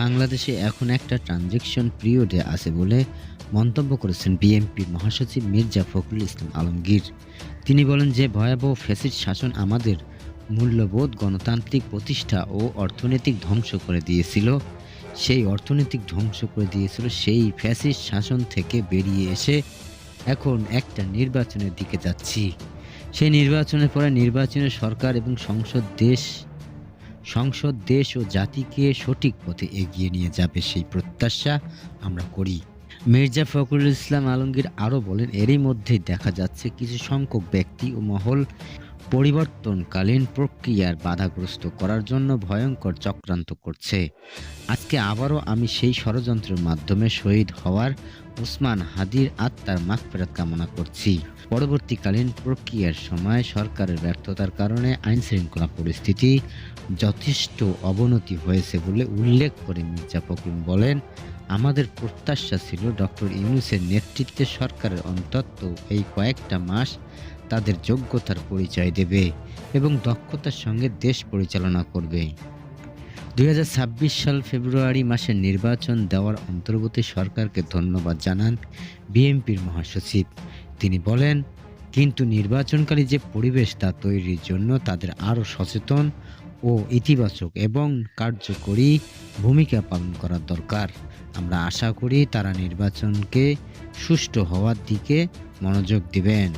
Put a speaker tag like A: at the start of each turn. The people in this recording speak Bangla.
A: বাংলাদেশে এখন একটা ট্রানজেকশন পিরিয়ডে আছে বলে মন্তব্য করেছেন বিএনপির মহাসচিব মির্জা ফখরুল ইসলাম আলমগীর। তিনি বলেন যে ভয়াবহ ফ্যাসিড শাসন আমাদের মূল্যবোধ, গণতান্ত্রিক প্রতিষ্ঠা ও অর্থনৈতিক ধ্বংস করে দিয়েছিল। সেই অর্থনৈতিক ধ্বংস করে দিয়েছিল সেই ফ্যাসিড শাসন থেকে বেরিয়ে এসে এখন একটা নির্বাচনের দিকে যাচ্ছি। সেই নির্বাচনের পরে নির্বাচনের সরকার এবং সংসদ দেশ সংসদ দেশ ও জাতিকে সঠিক পথে এগিয়ে নিয়ে যাবে সেই প্রত্যাশা আমরা করি। মির্জা ফখরুল ইসলাম আলমগীর আরও বলেন, এরই মধ্যে দেখা যাচ্ছে কিছু সংখ্যক ব্যক্তি ও মহল পরিবর্তনকালীন প্রক্রিয়ার বাধাগ্রস্ত করার জন্য ভয়ঙ্কর চক্রান্ত করছে। আজকে আবারও আমি সেই ষড়যন্ত্রের মাধ্যমে শহীদ হওয়ার উসমান হাদির আত্মার মাগফেরাত কামনা করছি। পরবর্তীকালীন প্রক্রিয়ার সময় সরকারের ব্যর্থতার কারণে আইন শৃঙ্খলা পরিস্থিতি যথেষ্ট অবনতি হয়েছে বলে উল্লেখ করে মির্জা ফখরুল বলেন, আমাদের প্রত্যাশা ছিল ডক্টর ইউনুসের নেতৃত্বে সরকারের অন্তত এই কয়েকটা মাস তাদের যোগ্যতার পরিচয় দেবে এবং দক্ষতার সঙ্গে দেশ পরিচালনা করবে। দু হাজার ছাব্বিশ সাল ফেব্রুয়ারি মাসের নির্বাচন দেওয়ার অন্তর্বর্তী সরকারকে ধন্যবাদ জানান বিএনপির মহাসচিব। তিনি বলেন, কিন্তু নির্বাচনকারী যে পরিবেশ তা তৈরির জন্য তাদের আরও সচেতন ও ইতিবাচক এবং কার্যকরী ভূমিকা পালন করা দরকার। আমরা আশা করি তারা নির্বাচনকে সুষ্ঠু হওয়ার দিকে মনোযোগ দিবেন।